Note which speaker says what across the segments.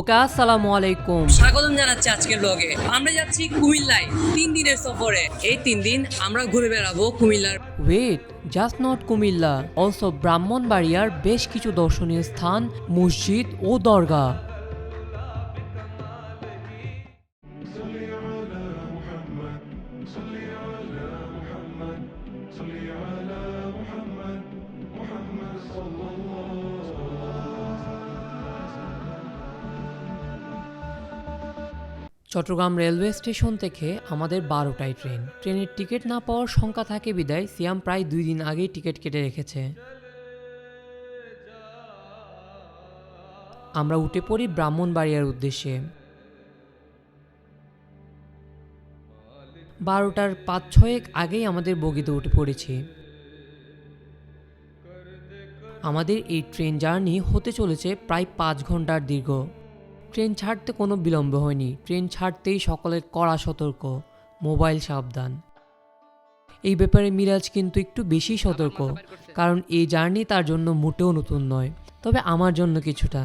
Speaker 1: ওকে আসসালামু আলাইকুম।
Speaker 2: স্বাগতম জানাচ্ছি আজকের ব্লগে আমরা যাচ্ছি কুমিল্লায় তিন দিনের সফরে। এই তিন দিন আমরা ঘুরে বেড়াবো কুমিল্লার।
Speaker 1: Wait just not Comilla. Also ব্রাহ্মণবাড়িয়ার বেশ কিছু দর্শনীয় স্থান মসজিদ ও দরগা চট্টগ্রাম রেলওয়ে স্টেশন থেকে আমাদের বারোটায় ট্রেন। ট্রেনের টিকিট না পাওয়ার শঙ্কা থাকে বিদায়, সিয়াম প্রায় দুই দিন আগেই টিকিট কেটে রেখেছে। আমরা উঠে পড়ি ব্রাহ্মণবাড়িয়ার উদ্দেশ্যে। বারোটার পাঁচ ছয়েক আগেই আমাদের বগিতে উঠে পড়েছি। আমাদের এই ট্রেন জার্নি হতে চলেছে প্রায় পাঁচ ঘণ্টার দীর্ঘ। ট্রেন ছাড়তে কোনো বিলম্ব হয়নি। ট্রেন ছাড়তেই সকলের কড়া সতর্ক, মোবাইল সাবধান। এই ব্যাপারে মিরাজ কিন্তু একটু বেশি সতর্ক, কারণ এই জার্নি তার জন্য মোটেও নতুন নয়, তবে আমার জন্য কিছুটা।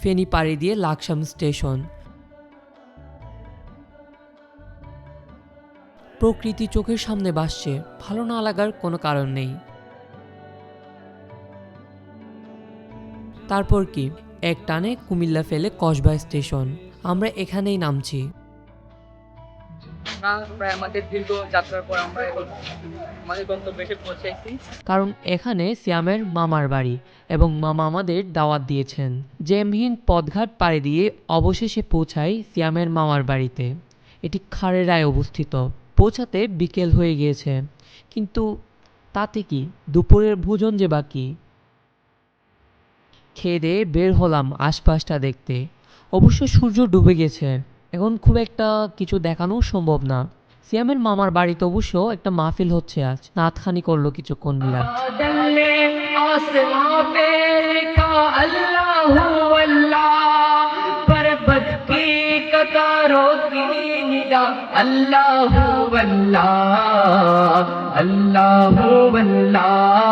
Speaker 1: ফেনী পাড়ি দিয়ে লাকসাম স্টেশন। প্রকৃতি চোখের সামনে বাসছে ভালো না লাগার কোনো কারণ নেই। তারপর কি? এক টানে কুমিল্লা ফেলে কসবা স্টেশন। আমরা এখানেই নামছি। কারণ এখানে সিয়ামের মামার বাড়ি এবং মামা আমাদের দাওয়াত দিয়েছেন। জেমহীন পদঘাট পাড়ি দিয়ে অবশেষে পৌঁছাই সিয়ামের মামার বাড়িতে। এটি খাড়েরায় অবস্থিত। পৌঁছাতে বিকেল হয়ে গিয়েছে। কিন্তু তাতে কি? দুপুরের ভোজন যে বাকি? খেয়ে দেয়ে বের হলাম আশপাশটা দেখতে। অবশ্য সূর্য ডুবে গেছে। এখন খুব একটা কিছু দেখানো সম্ভব না। সিয়ামের মামার বাড়িতে অবশ্য একটা মাহফিল হচ্ছে আজ। নাতখানি করল কিছুক্ষণ মিলা
Speaker 3: আল্লাহ আল্লাহ আল্লাহ।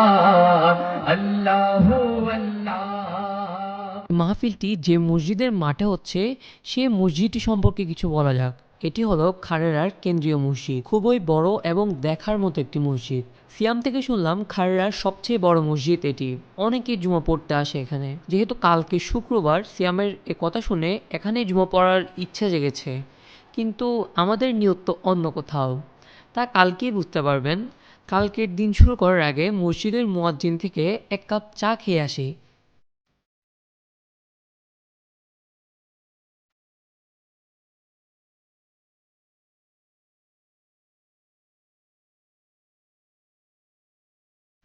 Speaker 1: মাহফিলটি যে মসজিদের মাঠে হচ্ছে, সে মসজিদটি সম্পর্কে কিছু বলা যাক। এটি হলো খারেরার কেন্দ্রীয় মসজিদ। খুবই বড় এবং দেখার মতো একটি মসজিদ। সিয়াম থেকে শুনলাম খারেরার সবচেয়ে বড় মসজিদ এটি। অনেকেই জুমা পড়তে আসে এখানে। যেহেতু কালকে শুক্রবার, সিয়ামের এ কথা শুনে এখানেই জুমা পড়ার ইচ্ছা জেগেছে। কিন্তু আমাদের নিয়ত তো অন্য কোথাও। তা কালকেই বুঝতে পারবেন। কালকের দিন শুরু করার আগে মসজিদের মুয়াজ্জিন থেকে এক কাপ চা খেয়ে আসি।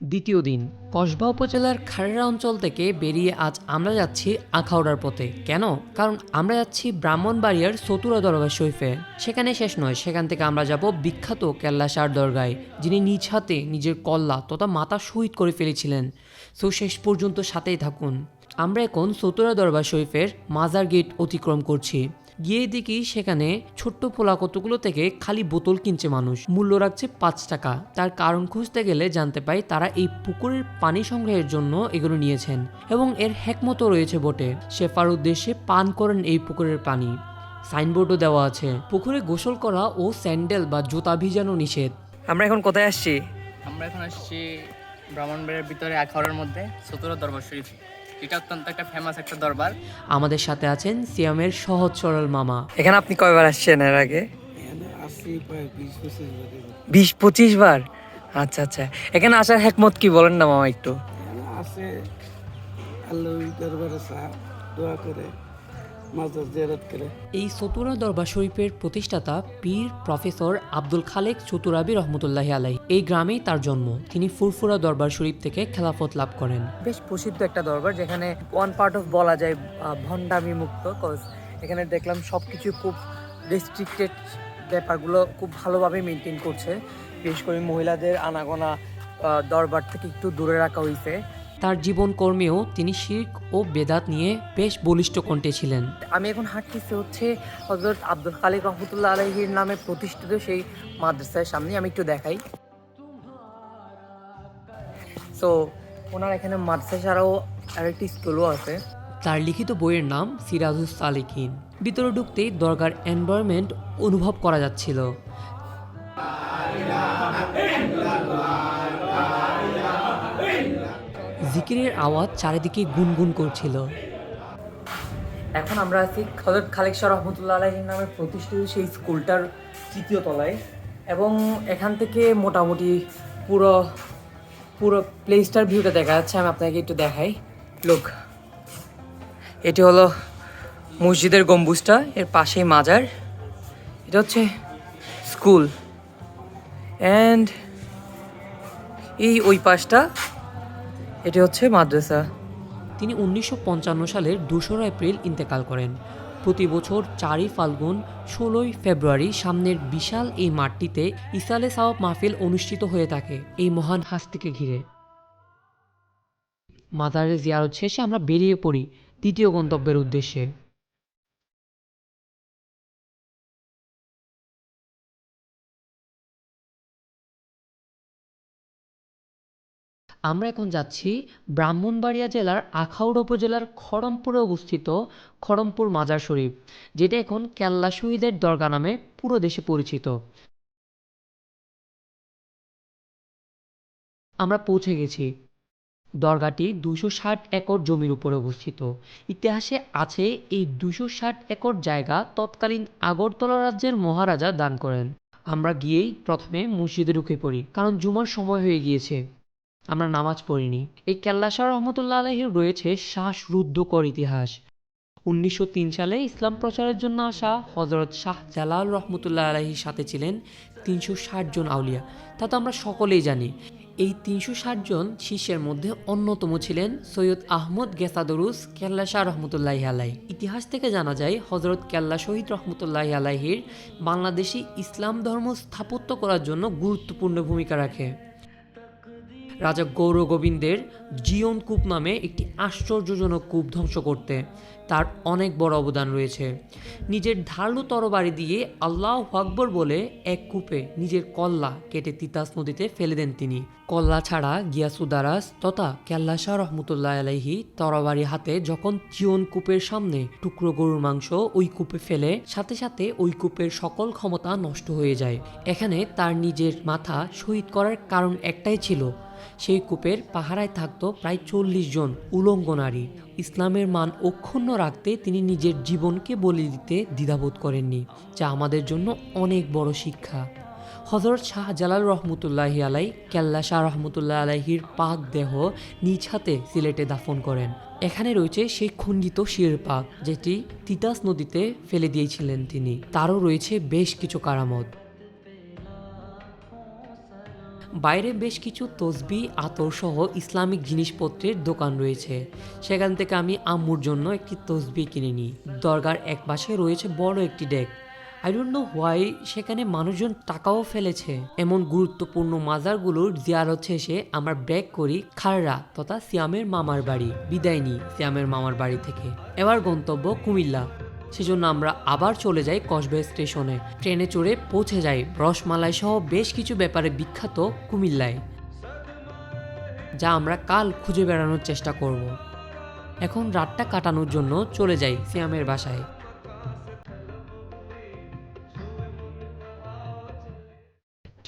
Speaker 1: দ্বিতীয় দিন, কসবা উপজেলার খারেরা অঞ্চল থেকে বেরিয়ে আজ আমরা যাচ্ছি আখাউড়ার পথে। কেন? কারণ আমরা যাচ্ছি ব্রাহ্মণবাড়িয়ার চতুরা দরগা শরীফে। সেখানে শেষ নয়, সেখান থেকে আমরা যাব বিখ্যাত কেল্লাসার দরগায়, যিনি নিজ হাতে নিজের কল্লা তথা মাথা শহীদ করে ফেলেছিলেন। সো শেষ পর্যন্ত সাথেই থাকুন। আমরা এখন চতুরা দরবার শরীফের মাজার গেট অতিক্রম করছি। গিয়ে দেখি সেখানে ছোট্ট পোলা কতগুলো থেকে খালি বোতল কিনছে মানুষ। মূল্য রাখছে পাঁচ টাকা। তার কারণ খুঁজতে গেলে জানতে পাই তারা এই পুকুরের পানি সংগ্রহের জন্য এগুলো নিয়েছেন এবং এর হ্যাকমতো রয়েছে বটে। শেফার উদ্দেশ্যে পান করেন এই পুকুরের পানি। সাইনবোর্ডও দেওয়া আছে। পুকুরে গোসল করা ও স্যান্ডেল বা জুতা ভিজানো নিষেধ।
Speaker 2: আমরা এখন কোথায় আসছি?
Speaker 4: আমরা এখন আসছি ব্রাহ্মণবাড়িয়ার ভিতরে আখাউড়ার মধ্যে সতেরো দরবার শরীফ এটা অত্যন্ত একটা ফেমাস একটা দরবার।
Speaker 1: আমাদের সাথে আছেন সিয়ামের সহজ সরল মামা।
Speaker 2: এখানে আপনি কয়বার আসছেন এর আগে? বিশ পঁচিশ বার। আচ্ছা আচ্ছা। এখানে আসার হেকমত কি? বলেন না মামা একটু।
Speaker 5: আছে আল্লাহ দরবারে দোয়া করে। মাজার জিয়ারত করে।
Speaker 1: এই চতুরা দরবার শরীফের প্রতিষ্ঠাতা পীর প্রফেসর আব্দুল খালেক চতুরাবি রহমতুল্লাহ আলাই এই গ্রামেই তার জন্ম। তিনি ফুরফুরা দরবার শরীফ থেকে খেলাফত লাভ করেন।
Speaker 2: বেশ প্রসিদ্ধ একটা দরবার যেখানে ওয়ান পার্ট অফ বলা যায় আহ, ভণ্ডামি মুক্ত কজ এখানে দেখলাম সব কিছু খুব রেস্ট্রিক্টেড ব্যাপারগুলো খুব ভালোভাবে মেনটেন করছে। বিশেষ করে মহিলাদের আনাগোনা দরবার থেকে একটু দূরে রাখা হয়েছে
Speaker 1: তার জীবন কর্মেও তিনি শির্ক ও বেদাত নিয়ে বেশ বলিষ্ঠ কণ্ঠে ছিলেন।
Speaker 2: আমি এখন হাঁটতেছি হচ্ছে হজরত আব্দুল খালিক রহমতুল্লাহ আলহির নামে প্রতিষ্ঠিত সেই মাদ্রাসার সামনে আমি একটু দেখাই। সো ওনার এখানে মাদ্রাসা ছাড়াও আরেকটি স্কুলও আছে।
Speaker 1: তার লিখিত বইয়ের নাম সিরাজুস সালিকিন। ভিতরে ঢুকতেই দরগার এনভায়রনমেন্ট অনুভব করা যাচ্ছিল। জিকিরের আওয়াজ চারিদিকে গুনগুন করছিল।
Speaker 2: এখন আমরা আছি হজরত খালেক রহমতুল্লাহ আলহীর নামে প্রতিষ্ঠিত সেই স্কুলটার তৃতীয় তলায় এবং এখান থেকে মোটামুটি পুরো পুরো প্লেসটার ভিউটা দেখা যাচ্ছে, আমি আপনাকে একটু দেখাই। লোক এটি হলো মসজিদের গম্বুজটা, এর পাশেই মাজার। এটা হচ্ছে স্কুল। অ্যান্ড এই ওই পাশটা এটি হচ্ছে মাদ্রাসা।
Speaker 1: তিনি উনিশশো পঞ্চান্ন সালের দোসরা এপ্রিল ইন্তেকাল করেন। প্রতি বছর চারই ফাল্গুন, ষোলোই ফেব্রুয়ারি সামনের বিশাল এই মাঠটিতে ইসালে সাওয়াব মাহফিল অনুষ্ঠিত হয়ে থাকে এই মহান হাস্তিকে ঘিরে। মাদারের জিয়ারত শেষে আমরা বেরিয়ে পড়ি দ্বিতীয় গন্তব্যের উদ্দেশ্যে। আমরা এখন যাচ্ছি ব্রাহ্মণবাড়িয়া জেলার আখাউড়া উপজেলার খড়মপুরে অবস্থিত খড়মপুর মাজার শরীফ, যেটা এখন কেল্লা শহীদের দরগা নামে পুরো দেশে পরিচিত। আমরা পৌঁছে গেছি। দরগাটি দুশো ষাট একর জমির উপরে অবস্থিত। ইতিহাসে আছে এই দুশো ষাট একর জায়গা তৎকালীন আগরতলা রাজ্যের মহারাজা দান করেন। আমরা গিয়েই প্রথমে মসজিদে ঢুকে পড়ি, কারণ জুমার সময় হয়ে গিয়েছে। আমরা নামাজ পড়িনি। এই কেল্লা কেল্লাশাহ রহমতুল্লাহ আলহির রয়েছে শ্বাসরুদ্ধকর ইতিহাস। উনিশশো তিন সালে ইসলাম প্রচারের জন্য আসা হজরত শাহ জালাল রহমতুল্লাহ আলহির সাথে ছিলেন তিনশো ষাট জন আউলিয়া। তা তো আমরা সকলেই জানি। এই তিনশো জন শিষ্যের মধ্যে অন্যতম ছিলেন সৈয়দ আহমদ গেসাদরুস কেল্লা শাহ রহমতুল্লাহ আলাই ইতিহাস থেকে জানা যায় হজরত কেল্লা শহীদ রহমতুল্লাহ আলাহির বাংলাদেশি ইসলাম ধর্ম স্থাপত্য করার জন্য গুরুত্বপূর্ণ ভূমিকা রাখে। রাজা গৌর গোবিন্দের কূপ নামে একটি আশ্চর্যজনক কূপ ধ্বংস করতে তার অনেক বড় অবদান রয়েছে। নিজের ধারালো তরবারি দিয়ে আল্লাহ আকবর বলে এক কূপে নিজের কল্লা কেটে তিতাস নদীতে ফেলে দেন তিনি। কল্লা ছাড়া গিয়াসুদারাস তথা কেল্লাশাহ রহমতুল্লাহ আলাইহি তরবারি হাতে যখন জিয়ন কূপের সামনে টুকরো গরুর মাংস ওই কূপে ফেলে, সাথে সাথে ওই কূপের সকল ক্ষমতা নষ্ট হয়ে যায়। এখানে তার নিজের মাথা শহীদ করার কারণ একটাই ছিল সেই কূপের পাহারায় থাকতো প্রায় চল্লিশ জন উলঙ্গ নারী। ইসলামের মান অক্ষুণ্ণ রাখতে তিনি নিজের জীবনকে বলি দিতে দ্বিধাবোধ করেননি, যা আমাদের জন্য অনেক বড় শিক্ষা। হজরত শাহ জালাল রহমতুল্লাহি আলাই কেল্লা শাহ রহমতুল্লাহ আলাহির পাক দেহ নিজ হাতে সিলেটে দাফন করেন। এখানে রয়েছে সেই খণ্ডিত শির পাক, যেটি তিতাস নদীতে ফেলে দিয়েছিলেন তিনি। তারও রয়েছে বেশ কিছু কারামত। বাইরে বেশ কিছু তসবি আতর সহ ইসলামিক জিনিসপত্রের দোকান রয়েছে। সেখান থেকে আমি আম্মুর জন্য একটি তসবি কিনে নিই। দরগার এক পাশে রয়েছে বড় একটি day. I don't know why সেখানে মানুষজন টাকাও ফেলেছে। এমন গুরুত্বপূর্ণ মাজারগুলোর জিয়ারত শেষে আমরা ব্রেক করি খাররা তথা সিয়ামের মামার বাড়ি। বিদায় নিই সিয়ামের মামার বাড়ি থেকে। এবার গন্তব্য কুমিল্লা। সেজন্য আমরা আবার চলে যাই কসবে স্টেশনে। ট্রেনে চড়ে পৌঁছে যাই রসমালাই সহ বেশ কিছু ব্যাপারে বিখ্যাত কুমিল্লায়, যা আমরা কাল খুঁজে বেড়ানোর চেষ্টা করব। এখন রাতটা কাটানোর জন্য চলে যাই সিয়ামের বাসায়।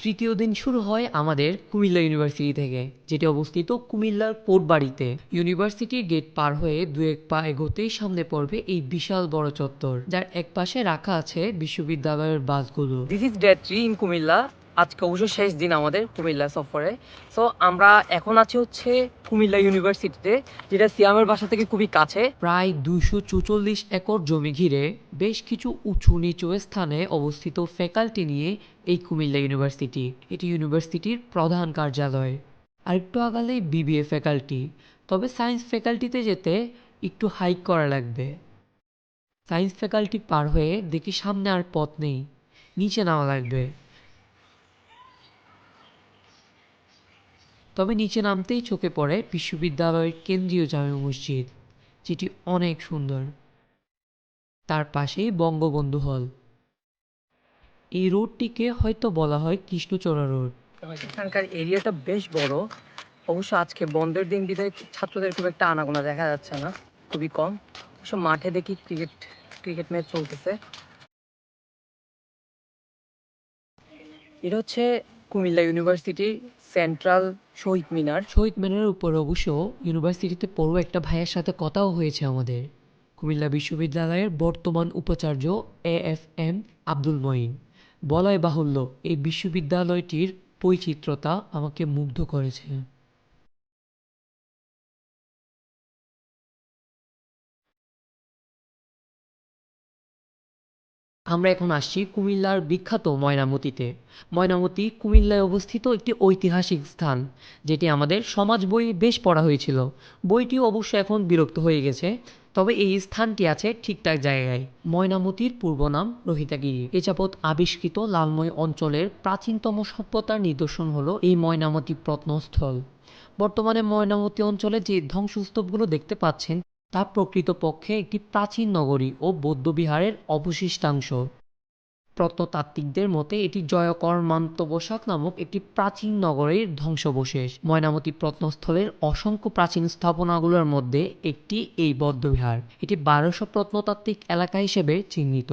Speaker 1: তৃতীয় দিন শুরু হয় আমাদের কুমিল্লা ইউনিভার্সিটি থেকে, যেটি অবস্থিত কুমিল্লার কোটবাড়িতে ইউনিভার্সিটির গেট পার হয়ে দু এক পা এগোতেই সামনে পড়বে এই বিশাল বড় চত্বর, যার এক পাশে রাখা আছে বিশ্ববিদ্যালয়ের বাসগুলো।
Speaker 2: This is three in Comilla আজকে অবশ্য শেষ দিন আমাদের কুমিল্লা সফরে। সো আমরা এখন আছি হচ্ছে কুমিল্লা ইউনিভার্সিটিতে যেটা সিয়ামের বাসা থেকে খুবই কাছে।
Speaker 1: প্রায় দুশো চুচল্লিশ একর জমি ঘিরে বেশ কিছু উঁচু নিচু স্থানে অবস্থিত ফ্যাকাল্টি নিয়ে এই কুমিল্লা ইউনিভার্সিটি এটি ইউনিভার্সিটির প্রধান কার্যালয়। আরেকটু আগালেই বিবিএ ফ্যাকাল্টি তবে সায়েন্স ফ্যাকাল্টিতে যেতে একটু হাইক করা লাগবে। সায়েন্স ফ্যাকাল্টি পার হয়ে দেখি সামনে আর পথ নেই, নিচে নামা লাগবে। তবে নিচে নামতেই চোখে পড়ে বিশ্ববিদ্যালয়ের কেন্দ্রীয় জামে মসজিদ, যেটি অনেক সুন্দর। তার পাশেই বঙ্গবন্ধু হল। এই রোডটিকে হয়তো বলা হয় কৃষ্ণচূড়া রোড।
Speaker 2: এখানকার এরিয়াটা বেশ বড়। অবশ্য আজকে বন্ধের দিন বিদায় ছাত্রদের খুব একটা আনাগোনা দেখা যাচ্ছে না। খুবই কম। সব মাঠে দেখি ক্রিকেট ক্রিকেট ম্যাচ চলতেছে। এটা হচ্ছে কুমিল্লা ইউনিভার্সিটির সেন্ট্রাল শহীদ মিনার।
Speaker 1: শহীদ মিনারের উপর অবশ্য ইউনিভার্সিটিতে পড়ুয়া একটা ভাইয়ের সাথে কথাও হয়েছে আমাদের। কুমিল্লা বিশ্ববিদ্যালয়ের বর্তমান উপাচার্য A F M Abdul Moin. বলাই বাহুল্য এই বিশ্ববিদ্যালয়টির বৈচিত্র্যতা আমাকে মুগ্ধ করেছে। আমরা এখন আসছি কুমিল্লার বিখ্যাত ময়নামতিতে। ময়নামতি কুমিল্লায় অবস্থিত একটি ঐতিহাসিক স্থান, যেটি আমাদের সমাজ বইয়ে বেশ পড়া হয়েছিল। বইটিও অবশ্য এখন বিরক্ত হয়ে গেছে, তবে এই স্থানটি আছে ঠিকঠাক জায়গায়। ময়নামতির পূর্ব নাম রোহিতাগিরি। এ যাবৎ আবিষ্কৃত লালময় অঞ্চলের প্রাচীনতম সভ্যতার নিদর্শন হলো এই ময়নামতি প্রত্নস্থল। বর্তমানে ময়নামতি অঞ্চলে যে ধ্বংসস্তূপগুলো দেখতে পাচ্ছেন তা প্রকৃতপক্ষে একটি প্রাচীন নগরী ও বৌদ্ধ বিহারের অবশিষ্টাংশ। প্রত্নতাত্ত্বিকদের মতে, এটি জয়কর্মান্তবসাক নামক একটি প্রাচীন নগরীর ধ্বংসাবশেষ। ময়নামতি প্রত্নস্থলের অসংখ্য প্রাচীন স্থাপনাগুলোর মধ্যে একটি এই বৌদ্ধবিহার। এটি বারোশো প্রত্নতাত্ত্বিক এলাকা হিসেবে চিহ্নিত।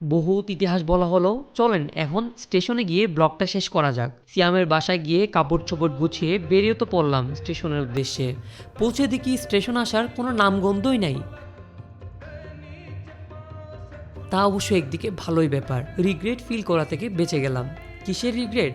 Speaker 1: বহুত ইতিহাস বলা হলো চলেন এখন স্টেশনে গিয়ে ব্লগটা শেষ করা যাক। সিয়ামের বাসায় গিয়ে কাপড় চোপড় গুছিয়ে বেরিয়ে তো পড়লাম স্টেশনের উদ্দেশ্যে। পৌঁছে দেখি স্টেশন আসার কোনো নামগন্ধই নাই। তা অবশ্য একদিকে ভালোই ব্যাপার রিগ্রেট ফিল করা থেকে বেঁচে গেলাম। কিসের রিগ্রেট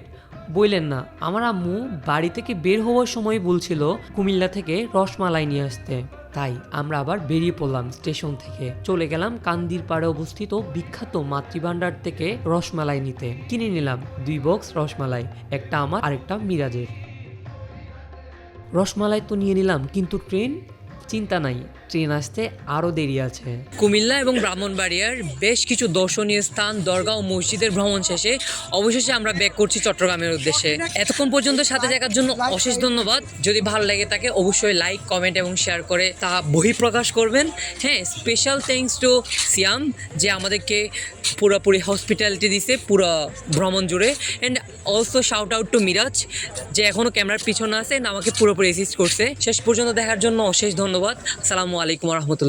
Speaker 1: বললেন না, আমার আম্মু বাড়ি থেকে বের হওয়ার সময় বলছিল কুমিল্লা থেকে রসমালাই নিয়ে আসতে। তাই আমরা আবার বেরিয়ে পড়লাম স্টেশন থেকে। চলে গেলাম কান্দির পাড়ে অবস্থিত বিখ্যাত মাতৃভাণ্ডার থেকে রসমালাই নিতে। কিনে নিলাম দুই বক্স রসমালাই, একটা আমার, আরেকটা মিরাজের। রসমালাই তো নিয়ে নিলাম, কিন্তু ট্রেন চিন্তা নাই। ট্রেন আসতে আরও দেরি আছে।
Speaker 2: কুমিল্লা এবং ব্রাহ্মণবাড়িয়ার বেশ কিছু দর্শনীয় স্থান দরগা ও মসজিদের ভ্রমণ শেষে অবশেষে আমরা ব্যাক করছি চট্টগ্রামের উদ্দেশ্যে। এতক্ষণ পর্যন্ত সাথে থাকার জন্য অশেষ ধন্যবাদ। যদি ভালো লাগে তাকে অবশ্যই লাইক কমেন্ট এবং শেয়ার করে তা বহিঃপ্রকাশ করবেন। হ্যাঁ স্পেশাল থ্যাঙ্কস টু সিয়াম যে আমাদেরকে পুরোপুরি হসপিটালিটি দিছে, পুরো ভ্রমণ জুড়ে। And also shout out to Miraj যে এখনও ক্যামেরার পিছনে আছে আমাকে পুরোপুরি অ্যাসিস্ট করছে। শেষ পর্যন্ত দেখার জন্য অশেষ ধন্যবাদ। আসসালামু আলাইকুম রহমতুল্লাহ।